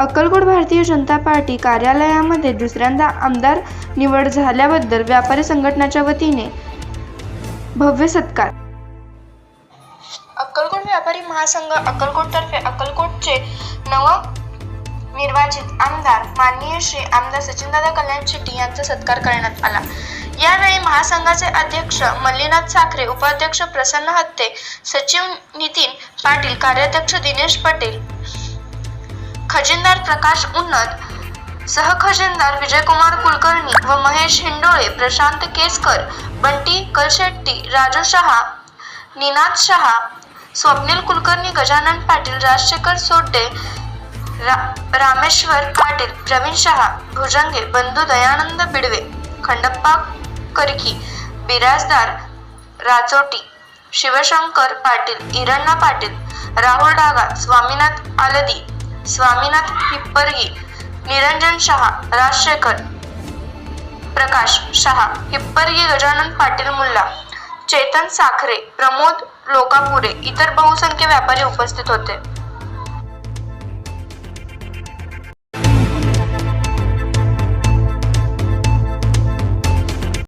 Akkalkot Bharatiya Janata party कार्यालयामध्ये दुसऱ्यांदा आमदार निवड झाल्याबद्दल व्यापारी संघटनाच्या वतीने भव्य सत्कार. अक्कलकोट व्यापारी महासंघ अक्कलकोटतर्फे अक्कलकोटचे नव निर्वाचित आमदार माननीय श्री आमदार सचिनदादा कल्याण शेट्टी यांचा सत्कार करण्यात आला. यावेळी महासंघाचे अध्यक्ष मल्लीनाथ साखरे उपाध्यक्ष प्रसन्न हत्ते सचिव नितीन पाटील कार्याध्यक्ष दिनेश पटेल खजिनदार प्रकाश उन्नत सहखजिनदार विजयकुमार कुलकर्णी व महेश हिंडोळे प्रशांत केसकर बंटी कलशेट्टी राजू शहा निनाद शहा स्वप्नील कुलकर्णी गजानन पाटील राजशेखर सोड्डे रा रामेश्वर पाटील प्रवीण शहा भुजंगे बंधू दयानंद बिडवे खंडप्पा करकी बिराजदार राचोटी शिवशंकर पाटील इरण्णा पाटील राहुल डागा स्वामीनाथ आलदी स्वामीनाथ हिप्परगी निरंजन शहा राजशेखर प्रकाश शहा हिप्परगी गजानन पाटील मुल्ला चेतन साखरे प्रमोद लोकापुरे इतर बहुसंख्य व्यापारी उपस्थित होते.